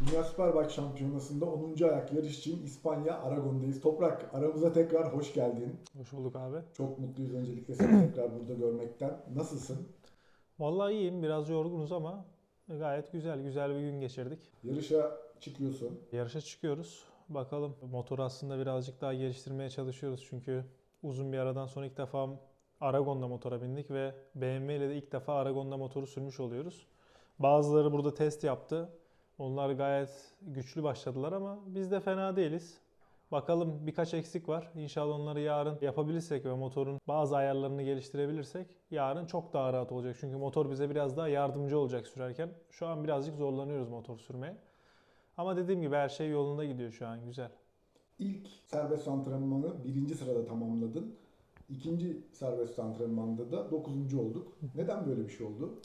Dünya Superbike Şampiyonası'nda 10. ayak yarış için İspanya Aragon'dayız. Toprak aramıza tekrar hoş geldin. Hoş bulduk abi. Çok mutluyuz öncelikle seni tekrar burada görmekten. Nasılsın? Vallahi iyiyim. Biraz yorgunuz ama gayet güzel. Güzel bir gün geçirdik. Yarışa çıkıyorsun. Yarışa çıkıyoruz. Bakalım. Motoru aslında birazcık daha geliştirmeye çalışıyoruz. Çünkü uzun bir aradan sonra ilk defa Aragon'da motora bindik ve BMW ile de ilk defa Aragon'da motoru sürmüş oluyoruz. Bazıları burada test yaptı. Onlar gayet güçlü başladılar ama biz de fena değiliz. Bakalım birkaç eksik var. İnşallah onları yarın yapabilirsek ve motorun bazı ayarlarını geliştirebilirsek yarın çok daha rahat olacak. Çünkü motor bize biraz daha yardımcı olacak sürerken. Şu an birazcık zorlanıyoruz motor sürmeye. Ama dediğim gibi her şey yolunda gidiyor şu an. Güzel. İlk serbest antrenmanı birinci sırada tamamladın. İkinci serbest antrenmanda da 9. olduk. Neden böyle bir şey oldu?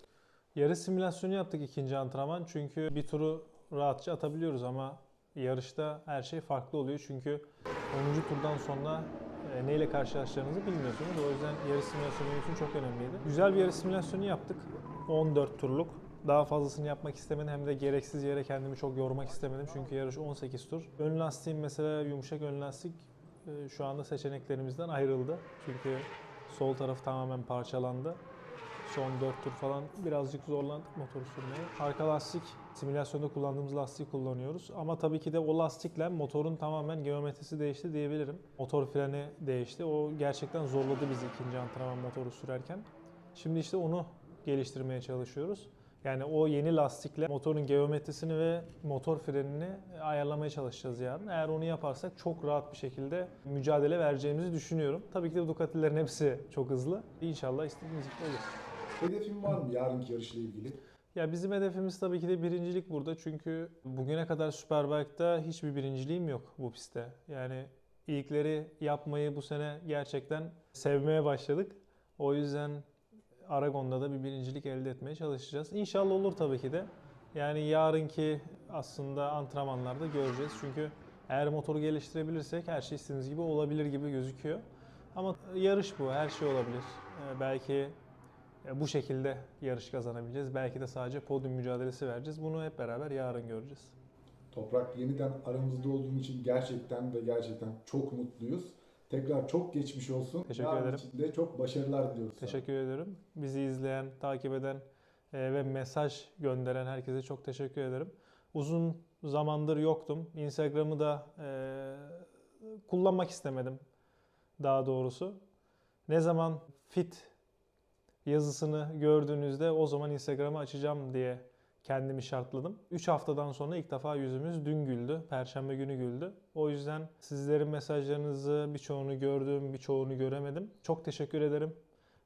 Yarış simülasyonu yaptık ikinci antrenman. Çünkü bir turu rahatça atabiliyoruz ama yarışta her şey farklı oluyor. Çünkü 10. turdan sonra e, neyle karşılaşacağınızı bilmiyorsunuz. O yüzden yarış simülasyonu için çok önemliydi. Güzel bir yarış simülasyonu yaptık. 14 turluk. Daha fazlasını yapmak istemedim hem de gereksiz yere kendimi çok yormak istemedim. Çünkü yarış 18 tur. Ön lastiğim mesela yumuşak ön lastik e, şu anda seçeneklerimizden ayrıldı. Çünkü sol taraf tamamen parçalandı. Son 4 tur falan birazcık zorlandık motoru sürmeye. Arka lastik simülasyonda kullandığımız lastiği kullanıyoruz. Ama tabii ki de o lastikle motorun tamamen geometrisi değişti diyebilirim. Motor freni değişti. O gerçekten zorladı bizi ikinci antrenman motoru sürerken. Şimdi işte onu geliştirmeye çalışıyoruz. Yani o yeni lastikle motorun geometrisini ve motor frenini ayarlamaya çalışacağız yarın. Eğer onu yaparsak çok rahat bir şekilde mücadele vereceğimizi düşünüyorum. Tabii ki de Ducati'lerin hepsi çok hızlı. İnşallah istediğimiz gibi olur. Hedefin var mı yarınki yarışla ilgili? Ya bizim hedefimiz tabii ki de birincilik burada. Çünkü bugüne kadar Superbike'da hiçbir birinciliğim yok bu pistte. Yani ilkleri yapmayı bu sene gerçekten sevmeye başladık. O yüzden Aragon'da da bir birincilik elde etmeye çalışacağız. İnşallah olur tabii ki de. Yani yarınki aslında antrenmanlarda göreceğiz. Çünkü eğer motoru geliştirebilirsek her şey istediğimiz gibi olabilir gibi gözüküyor. Ama yarış bu, her şey olabilir. Ee, belki bu şekilde yarış kazanabileceğiz. Belki de sadece podyum mücadelesi vereceğiz. Bunu hep beraber yarın göreceğiz. Toprak yeniden aramızda olduğun için gerçekten ve gerçekten çok mutluyuz. Tekrar çok geçmiş olsun. Teşekkür Yarın ederim. için de çok başarılar diliyoruz. sana. Teşekkür ederim. Bizi izleyen, takip eden e, ve mesaj gönderen herkese çok teşekkür ederim. Uzun zamandır yoktum. Instagram'ı da e, kullanmak istemedim daha doğrusu. Ne zaman fit yazısını gördüğünüzde o zaman Instagram'ı açacağım diye kendimi şartladım. 3 haftadan sonra ilk defa yüzümüz dün güldü. Perşembe günü güldü. O yüzden sizlerin mesajlarınızı birçoğunu gördüm, birçoğunu göremedim. Çok teşekkür ederim.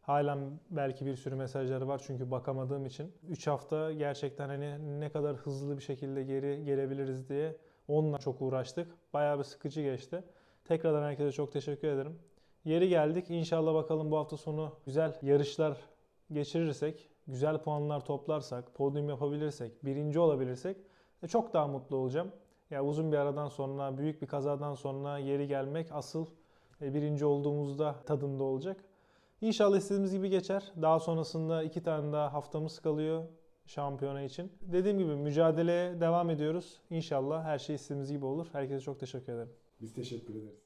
Halen belki bir sürü mesajları var çünkü bakamadığım için. 3 hafta gerçekten hani ne kadar hızlı bir şekilde geri gelebiliriz diye onunla çok uğraştık. Bayağı bir sıkıcı geçti. Tekrardan herkese çok teşekkür ederim. Yeri geldik. İnşallah bakalım bu hafta sonu güzel yarışlar geçirirsek, güzel puanlar toplarsak, podyum yapabilirsek, birinci olabilirsek e, çok daha mutlu olacağım. Ya uzun bir aradan sonra, büyük bir kazadan sonra yeri gelmek asıl e, birinci olduğumuzda tadında olacak. İnşallah istediğimiz gibi geçer. Daha sonrasında iki tane daha haftamız kalıyor şampiyona için. Dediğim gibi mücadeleye devam ediyoruz. İnşallah her şey istediğimiz gibi olur. Herkese çok teşekkür ederim. Biz teşekkür ederiz.